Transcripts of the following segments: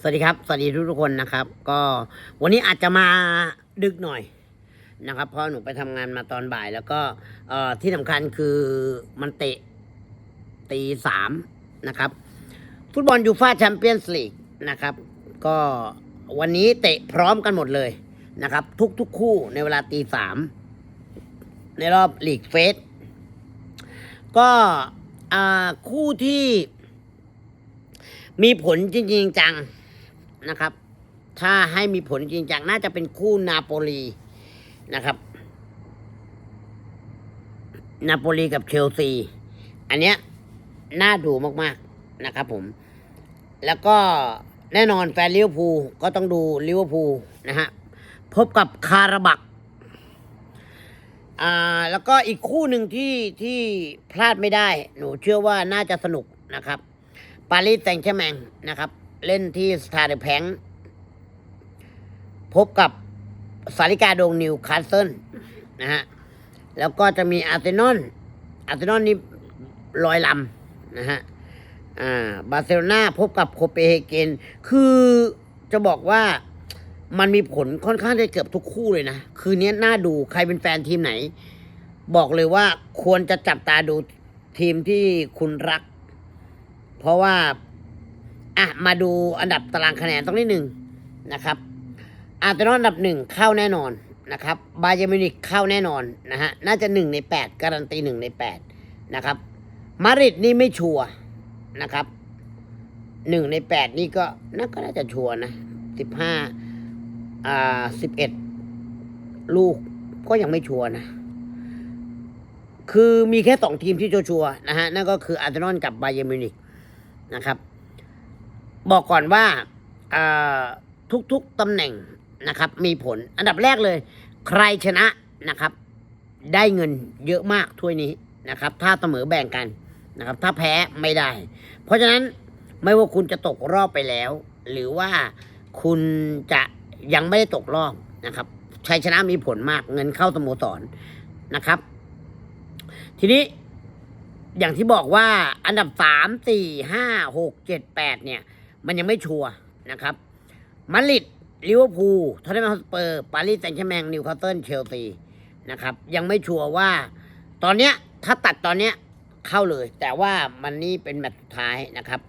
สวัสดีครับ สวัสดีทุกทุกๆคนนะครับ ก็วันนี้อาจจะมาดึกหน่อยนะครับ เพราะหนูไปทำงานมาตอนบ่าย แล้วก็เอ่อที่สำคัญคือมันเตะตีสามนะครับ ฟุตบอลยูฟ่าแชมเปี้ยนส์ลีกนะครับ ก็วันนี้เตะพร้อมกันหมดเลยนะครับ ทุกๆคู่ในเวลาตีสามในรอบลีกเฟสก็อ่าคู่ที่มีผลจริงๆจัง นะครับ ถ้าให้มีผลจริงจังน่าจะเป็นคู่นาโปลีนะครับ นาโปลีกับเชลซี อันเนี้ยน่าดูมากๆนะครับผม แล้วก็แน่นอนแฟนลิเวอร์พูลก็ต้องดูลิเวอร์พูลนะฮะ พบกับคาราบักอ่าแล้วก็อีกคู่หนึ่งที่ที่พลาดไม่ได้ หนูเชื่อว่าน่าจะสนุกนะครับ ปารีสแซงต์แชร์แมงนะครับ เล่นที่สตาร์เดแพงพบกับสาริกาโดงนิวคาสเซิลนะฮะ แล้วก็จะมีอาร์เซนอลอาร์เซนอลนี่ลอยลำนะฮะ อ่า บาร์เซโลนาพบกับโคเปนเฮเกน คือจะบอกว่ามันมีผลค่อนข้างจะเกือบทุกคู่เลยนะ คืนนี้น่าดูใครเป็นแฟนทีมไหน บอกเลยว่าควรจะจับตาดูทีมที่คุณรัก เพราะว่า อะมาดูอันดับตารางคะแนนต้องนิดหนึ่งนะครับอาร์เซนอลอันดับหนึ่งเข้าแน่นอนนะครับบาเยร์มิวนิกเข้าแน่นอนนะฮะน่าจะหนึ่งในแปดการันตีหนึ่งในแปดนะครับมาริดนี่ไม่ชัวนะครับหนึ่งในแปดนี่ก็น่าก็น่าจะชัวนะสิบห้าอ่าสิบเอ็ดลูกก็ยังไม่ชัวนะ คือมีแค่สองทีมที่ชัวร์ๆนะฮะนั่นก็คืออาร์เซนอลกับบาเยร์มิวนิกนะครับ บอกก่อนว่าทุกๆตำแหน่งนะครับ มีผลอันดับแรกเลย ใครชนะนะครับ ได้เงินเยอะมากถ้วยนี้นะครับ ถ้าเสมอแบ่งกันนะครับ ถ้าแพ้ไม่ได้ เพราะฉะนั้นไม่ว่าคุณจะตกรอบไปแล้ว หรือว่าคุณจะยังไม่ได้ตกรอบนะครับชัยชนะมีผลมากเงินเข้าสโมสรนะครับ ทีนี้อย่างที่บอกว่าอันดับสามสี่ห้าหกเจ็ดแปดเนี่ย มันยังไม่ชัวร์นะครับมาริดลิเวอร์พูลทอตเทนแฮมฮอสเปอร์ปารีสแซงต์แชร์แมงนิวคาสเซิลเชลซีนะครับ ยังไม่ชัวร์ว่า ตอนเนี้ยถ้าตัดตอนเนี้ยเข้าเลย แต่ว่ามันนี่เป็นแมตช์สุดท้ายนะครับ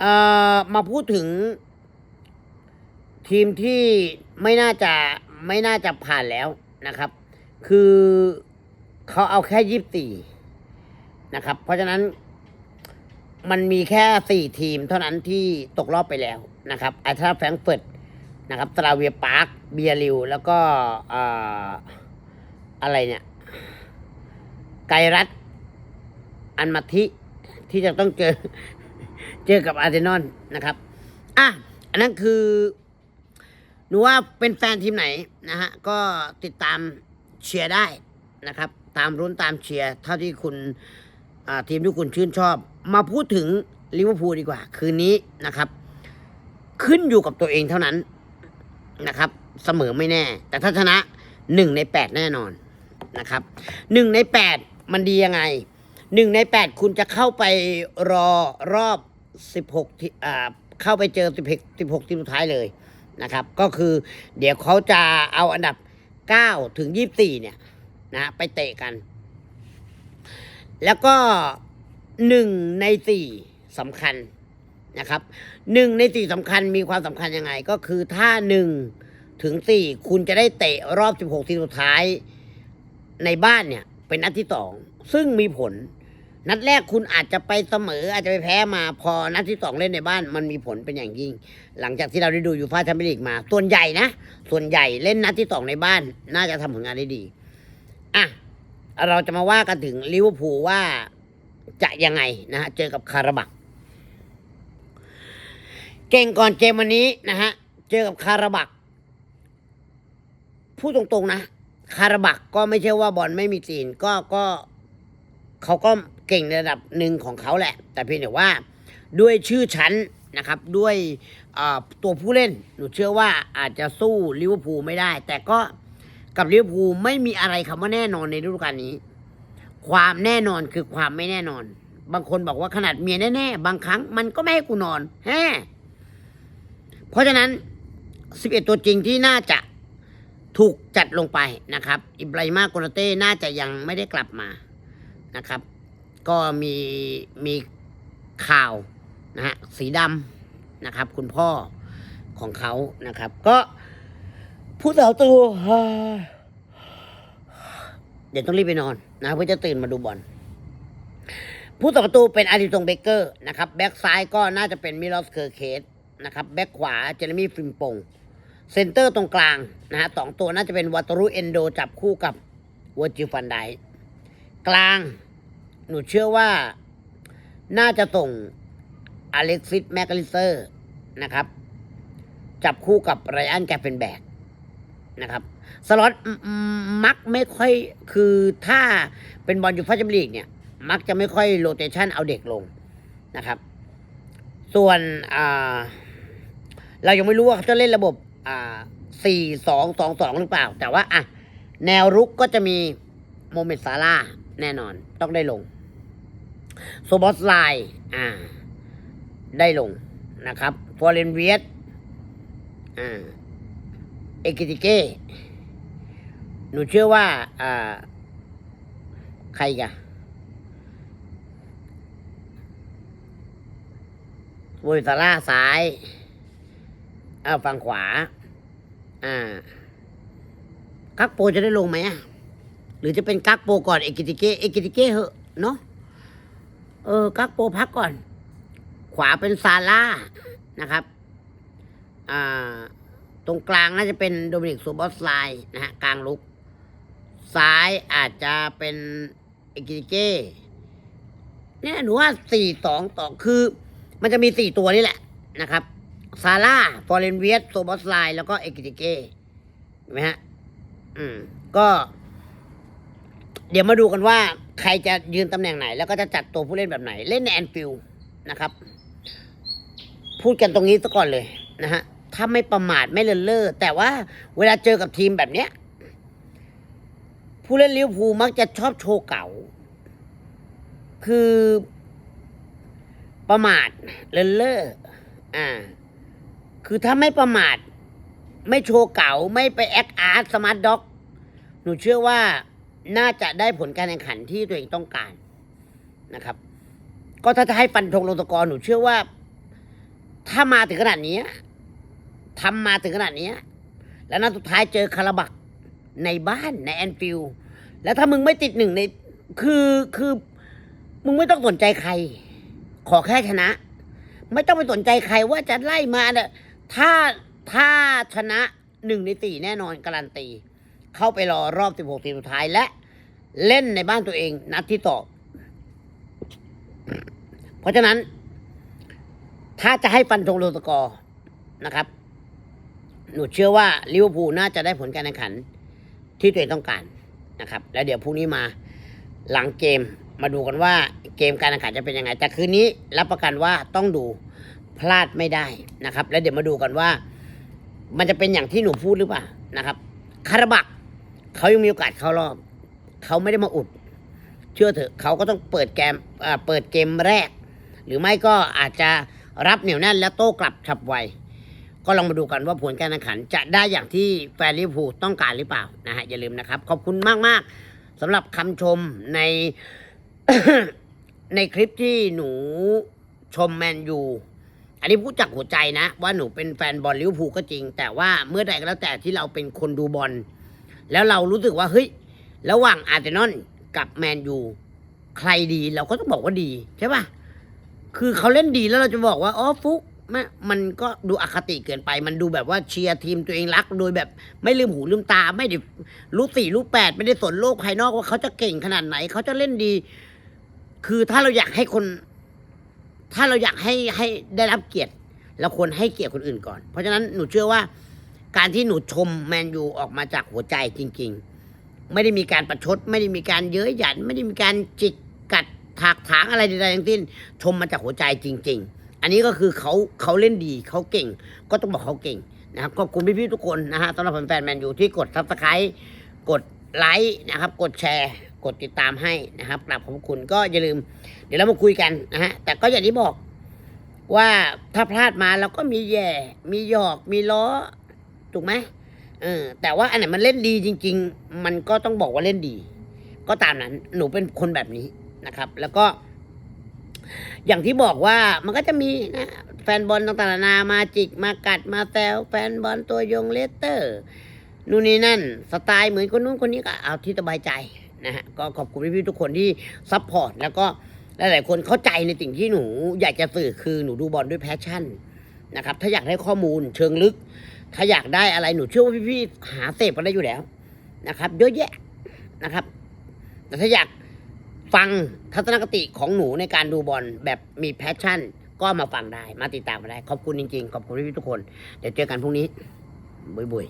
เอ่อมาพูดถึง ทีมที่ไม่น่าจะไม่น่าจะผ่านแล้วนะครับ คือเขาเอาแค่ยี่สิบสี่นะครับ เพราะฉะนั้น มันมีแค่สี่ทีมเท่านั้นที่ตกรอบไปแล้วนะครับไอทราแฟรงก์เฟิร์ตนะครับสลาเวียปาร์คเบียริว แล้วก็ออะไรเนี่ยไกรัตอันมาทิที่จะต้องเจอเจอกับอาร์เซนอลนะครับอะอันนั้นคือหนูว่าเป็นแฟนทีมไหนนะฮะก็ติดตามเชียร์ได้นะครับ ตามรุ้นตามเชียร์เท่าที่คุณ ทีมที่คุณชื่นชอบ มาพูดถึงลิเวอร์พูลดีกว่า คืนนี้นะครับ ขึ้นอยู่กับตัวเองเท่านั้นนะครับ เสมอไม่แน่ แต่ถ้าชนะหนึ่งในแปดแน่นอนนะครับหนึ่งในแปดมันดียังไงหนึ่งในแปดคุณจะเข้าไปรอรอบสิบหกทีอ่าเข้าไปเจอสิบหกสิบหกทีมสุดท้ายเลยนะครับ ก็คือเดี๋ยวเขาจะเอาอันดับเก้าถึงยี่สิบสี่เนี่ยนะไปเตะกัน แล้วก็หนึ่งในสี่สำคัญนะครับหนึ่งในสี่สำคัญมีความสำคัญยังไง ก็คือถ้าหนึ่งถึงสี่คุณจะได้เตะรอบสิบหกทีมสุดท้ายในบ้านเนี่ย เป็นนัดที่สองซึ่งมีผล นัดแรกคุณอาจจะไปเสมอ อาจจะไปแพ้มาพอนัดที่สองเล่นในบ้าน มันมีผลเป็นอย่างยิ่ง หลังจากที่เราได้ดูยูฟ่าแชมเปี้ยนลีกมา ส่วนใหญ่นะ ส่วนใหญ่เล่นนัดที่สองในบ้าน น่าจะทำผลงานได้ดีอะ เราจะมาว่ากันถึงลิเวอร์พูลว่าจะยังไงนะฮะเจอกับคาราบักเก่งก่อนเกมวันนี้นะฮะเจอกับคาราบักพูดตรงๆนะ คาราบักก็ไม่ใช่ว่าบอลไม่มีตีนก็ก็เขาก็เก่งในระดับหนึ่งของเขาแหละ แต่เพียงแต่ว่าด้วยชื่อชั้นนะครับ ด้วยตัวผู้เล่นหนูเชื่อว่าอาจจะสู้ลิเวอร์พูลไม่ได้ แต่ก็ กับลิเวอร์พูลไม่มีอะไรคำว่าแน่นอนในฤดูกาลนี้ ความแน่นอนคือความไม่แน่นอน บางคนบอกว่าขนาดเมียแน่ๆบางครั้งมันก็ไม่ให้กูนอนแฮเพราะฉะนั้น 11 ตัวจริงที่น่าจะถูกจัดลงไปนะครับ อิบราฮิมาโกนาเต้น่าจะยังไม่ได้กลับมานะครับ ก็มีมีข่าวนะฮะสีดำนะครับ คุณพ่อของเขานะครับ ก็ ผู้สาวตูเฮ้ยเดี๋ยวต้องรีบไปนอนนะเพื่อจะตื่นมาดูบอลผู้ต่อประตูเป็นอาริตงเบเกอร์นะครับแบ็กซ้ายก็น่าจะเป็นมิลอสเคอร์เคสนะครับแบ็กขวาเจเรมี่ฟิมปงเซนเตอร์ตรงกลางนะฮะสองตัวน่าจะเป็นวัตรุเอนโดจับคู่กับวอร์จิฟันไดกลาง หนูเชื่อว่าน่าจะส่งอเล็กซิสแมกลิเซอร์นะครับ จับคู่กับไรอันแกฟเฟนแบก นะครับสล็อตมักไม่ค่อยคือถ้าเป็นบอลยูฟ่าแชมเปี้ยนลีกเนี่ย มักจะไม่ค่อยโรเตชันเอาเด็กลงนะครับ ส่วนเรายังไม่รู้ว่าเขาจะเล่นระบบสี่สองสองสองหรือเปล่า แต่ว่าอะแนวรุกก็จะมีโมเมดซาร่าแน่นอนต้องได้ลงโซบอสไลน์อ่า ได้ลงนะครับฟอร์เรนเวียสอ่า เอกิติเก้หนูเชื่อว่าอ่า ใครกันโวยซาร่าซ้ายเอาฝั่งขวา อ่า กักโปจะได้ลงไหมอะ หรือจะเป็นกักโปก่อนเอกิติเก้เอกิติเก้เหอะเนาะเออ กักโปพักก่อน ขวาเป็นซาร่านะครับ อ่า รงกลางน่าจะเป็นโดมินิกซูบอสไลน์นะฮะกลางลุก ซ้ายอาจจะเป็นเอกิติเก้เนี่ยหนูว่าสี่สองต่อคือ มันจะมีสี่ตัวนี่แหละนะครับซาร่าฟอร์เรนเวียสโซบอสไลน์แล้วก็เอกิติเก้เห็นไหมฮะ อืม ก็ เดี๋ยวมาดูกันว่าใครจะยืนตำแหน่งไหน แล้วก็จะจัดตัวผู้เล่นแบบไหน เล่นในแอนฟิลนะครับ พูดกันตรงนี้ซะก่อนเลยนะฮะ ถ้าไม่ประมาทไม่เลินเล่อแต่ว่าเวลาเจอกับทีมแบบเนี้ย ผู้เล่นลิเวอร์พูลมักจะชอบโชว์เก่า คือประมาทเลินเล่ออ่า คือถ้าไม่ประมาท ไม่โชว์เก่า ไม่ไปแอคอาร์ตสมาร์ทด็อกหนูเชื่อว่าน่าจะได้ผลการแข่งขันที่ตัวเองต้องการนะครับ ก็ถ้าจะให้ฟันธงลงตะกอนหนูเชื่อว่า ถ้ามาถึงขนาดนี้ ทำมาถึงขนาดนี้ แล้วนัดสุดท้ายเจอคาราบักในบ้านในแอนฟิลด์แล้วถ้ามึงไม่ติดหนึ่งในคือคือมึงไม่ต้องสนใจใคร ขอแค่ชนะ ไม่ต้องไปสนใจใครว่าจะไล่มาเนี่ยถ้าถ้าชนะหนึ่งในสี่แน่นอนการันตี เข้าไปรอรอบสิบหกทีมสุดท้ายและเล่นในบ้านตัวเอง นัดที่ต่อ เพราะฉะนั้น ถ้าจะให้ฟันธงโลสกอร์นะครับ หนูเชื่อว่าลิเวอร์พูลน่าจะได้ผลการแข่งขันที่ตัวเองต้องการนะครับ แล้วเดี๋ยวพรุ่งนี้มาหลังเกมมาดูกันว่าเกมการแข่งขันจะเป็นยังไง แต่คืนนี้รับประกันว่าต้องดูพลาดไม่ได้นะครับ แล้วเดี๋ยวมาดูกันว่า มันจะเป็นอย่างที่หนูพูดหรือเปล่านะครับคาราบักเขายังมีโอกาสเข้ารอบเขาไม่ได้มาอุด เชื่อเถอะเขาก็ต้องเปิดเกมเปิดเกมแรก หรือไม่ก็อาจจะรับเหนียวแน่นแล้วโต้กลับฉับไว ก็ลองมาดูกันว่าผลการแข่งขันจะได้อย่างที่แฟนลิเวอร์พูลต้องการหรือเปล่านะฮะอย่าลืมนะครับ ขอบคุณมาก ๆสำหรับคำชมในในคลิปที่หนูชมแมนยูอันนี้พูดจากหัวใจนะ ว่าหนูเป็นแฟนบอลลิเวอร์พูลก็จริง แต่ว่าเมื่อใดก็แล้วแต่ที่เราเป็นคนดูบอลแล้วเรารู้สึกว่าเฮ้ยระหว่างอาร์เซนอลกับแมนยูใครดีเราก็ต้องบอกว่าดีใช่ป่ะคือเขาเล่นดีแล้วเราจะบอกว่าอ๋อฟุก มันมันก็ดูอคติเกินไป มันดูแบบว่าเชียร์ทีมตัวเองรัก โดยแบบไม่ลืมหูลืมตา ไม่ได้รู้สี่รู้แปดไม่ได้สนโลกภายนอกว่าเขาจะเก่งขนาดไหน เขาจะเล่นดี คือถ้าเราอยากให้คน ถ้าเราอยากให้ให้ได้รับเกียรติเราควรให้เกียรติคนอื่นก่อน เพราะฉะนั้นหนูเชื่อว่า การที่หนูชมแมนยูออกมาจากหัวใจจริง ๆ ไม่ได้มีการประชด ไม่ได้มีการเย้ยหยัน ไม่ได้มีการจิกกัดถากถางอะไรใดๆทั้งสิ้น ชมมาจากหัวใจจริง ๆ อันนี้ก็คือเขาเขาเล่นดีเขาเก่ง ก็ต้องบอกเขาเก่งนะครับขอบคุณพี่ๆทุกคนนะฮะสำหรับแฟนแมนยูที่กดซับสไครต์กดไลค์นะครับ กดแชร์ กดติดตามให้นะครับกราบขอบคุณก็อย่าลืม เดี๋ยวเรามาคุยกันนะฮะแต่ก็อย่างที่บอกว่าถ้าพลาดมาเราก็มีแย่ มีหยอกมีล้อถูกไหมเออแต่ว่าอันไหนมันเล่นดีจริง ๆ มันก็ต้องบอกว่าเล่นดี ก็ตามนั้นหนูเป็นคนแบบนี้นะครับ แล้วก็ อย่างที่บอกว่ามันก็จะมีนะแฟนบอลต่างๆนานามาจิกมากัดมาแซวแฟนบอลตัวยงเลสเตอร์นู่นนี่นั่น สไตล์เหมือนคนนู้นคนนี้ก็เอาที่สบายใจนะฮะก็ขอบคุณพี่ๆทุกคนที่ซัพพอร์ตแล้วก็หลายๆคนเข้าใจในสิ่งที่หนู อยากจะสื่อคือหนูดูบอลด้วยแพชชั่นนะครับ ถ้าอยากได้ข้อมูลเชิงลึก ถ้าอยากได้อะไรหนูเชื่อว่าพี่ๆหาเสพกันได้อยู่แล้วนะครับเยอะแยะนะครับ แต่ถ้าอยาก ฟังทัศนคติของหนูในการดูบอลแบบมีแพชชั่น ก็มาฟังได้มาติดตามมาได้ ขอบคุณจริงๆ ขอบคุณพี่ๆทุกคน เดี๋ยวเจอกันพรุ่งนี้บุยบุย